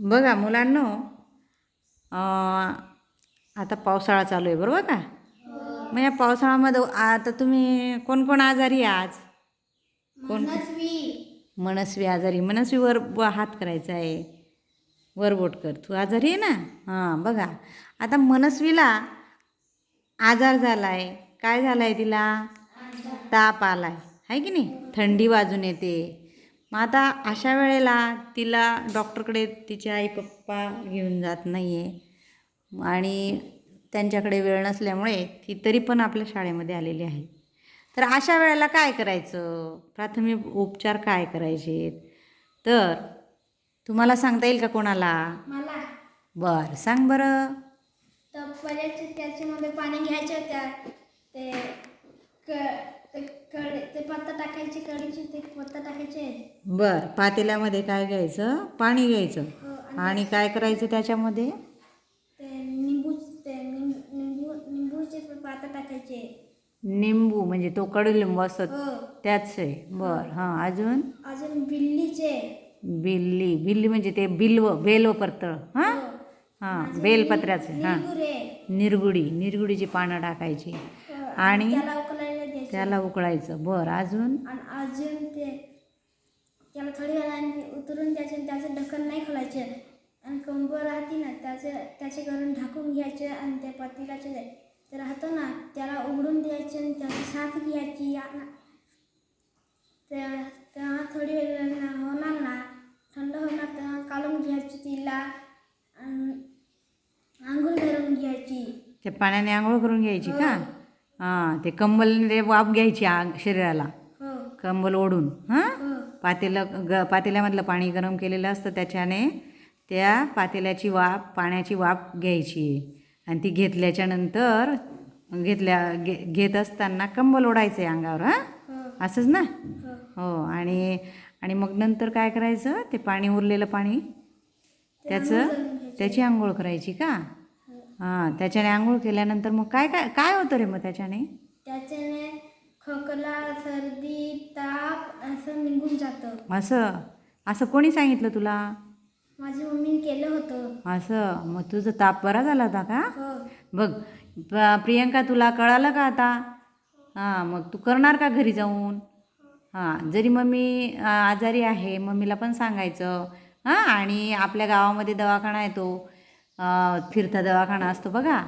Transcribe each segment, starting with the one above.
बघा मुलांनो आता पावसाळा चालू आहे बरोबर का? मग या पावसाळ्यामध्ये आता तुम्ही कोण कोण आजारी आज? कोण? मनस्वी. आजारी. मनस्वीवर ब हात करायचा आहे. वर बोट कर. तू आजारी आहे ना? हां बघा. आता मनस्वीला आजार झाला आहे काय झाला आहे तिला ताप आला आहे की नाही? थंडी वाजून येते. मग आता अशा वेळेला तिला डॉक्टरकडे तिचे आई पप्पा घेऊन जात नाही आहे आणि त्यांच्याकडे वेळ नसल्यामुळे ती तरी पण आपल्या शाळेमध्ये आलेली आहे. तर अशा वेळेला काय करायचं? प्राथमिक उपचार काय करायचे तर तुम्हाला सांगता येईल का कोणाला? मला. बरं सांग बरं. तर त्याच्यामध्ये पाणी घ्यायचे होत्या ते टाकायचे कढीचे ते पत्ता टाकायचे. बरं पातेल्यामध्ये काय घ्यायचं? पाणी घ्यायचं. हो, आणि काय करायचं त्याच्यामध्ये? ते निंबू ते निंबू निंबूचे पाता टाकायचे. निंबू म्हणजे तो कडुलिंबू असतो हो. त्याच आहे. बरं हां. अजून? अजून बिल्लीचे बिल्ली बिल्ली म्हणजे ते बिल्व बेलवपत्र हां? हो. हां बेलपत्र्याचे हां. निरगुरे. निरगुडी निरगुडीची पानं टाकायची. हो, आणि त्याला त्याला उकळायचं. बरं अजून? आणि अजून ते त्याला थोडी वेळाने उतरून द्यायचे आणि त्याचं ढक्कन नाही खोलायचे. आणि कंबर राहते ना त्याचे त्याचे घरून ढाकून घ्यायचे आणि त्या पातेल्याचे ते राहतं ना त्याला उघडून द्यायचे आणि त्याची साथ घ्यायची. तेव्हा थोडी वेळ ना- होणार ना थंड होणार तेव्हा काढून घ्यायची तिला. आणि आंघोळ करून घ्यायची. त्या पाण्याने आंघोळ करून घ्यायची का? हो. ते कंबलने वाफ घ्यायची आंग शरीराला. हो. कंबल ओढून हां? हो. पातेलं ग पातेल्यामधलं पाणी गरम केलेलं असतं त्याच्याने त्या पातेल्याची वाफ पाण्याची वाफ घ्यायची. आणि ती घेतल्याच्या नंतर घेतल्या घे घेत असताना कंबल ओढायचं आहे अंगावर हां? हो. असंच ना? हो. हो आणि आणि मग नंतर काय करायचं? ते पाणी उरलेलं पाणी? त्याचं त्याची आंघोळ करायची का? हां त्याच्याने आंघोळ केल्यानंतर मग काय काय काय होतं रे मग त्याच्याने? त्याच्याने खोकला सर्दी ताप असं निघून जातं. असं? असं कोणी सांगितलं तुला? माझी मम्मीने केलं होतं. असं? मग तुझं ताप बरा झाला होता का? हो. बघ प- प्रियंका तुला कळालं का आता? हां मग तू करणार का घरी जाऊन? हां जरी मम्मी अं, आजारी आहे मम्मीला पण सांगायचं. हां आणि आपल्या गावामध्ये दवाखाना येतो अं, फिरता दवाखाना असतो बघा.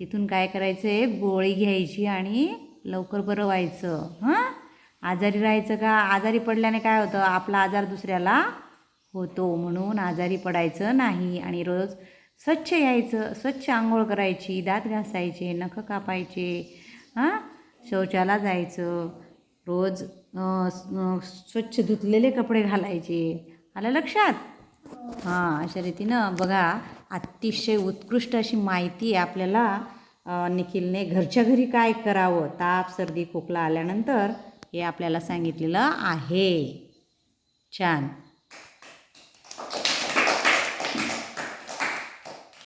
तिथून काय करायचं आहे गोळी घ्यायची आणि लवकर बरं व्हायचं. हां? आजारी राहायचं का? आजारी पडल्याने काय होतं? आपला आजार दुसऱ्याला होतो म्हणून आजारी पडायचं नाही. आणि रोज स्वच्छ यायचं स्वच्छ आंघोळ करायची दात घासायचे नखं कापायचे हां? शौचाला जायचं. रोज स्वच्छ धुतलेले कपडे घालायचे. आलं लक्षात? हां अशा रीतीनं बघा अतिशय उत्कृष्ट अशी माहिती आपल्याला. निखिलने घरच्या घरी काय करावं? ताप सर्दी खोकला आल्यानंतर हे आपल्याला सांगितलेलं आहे. छान.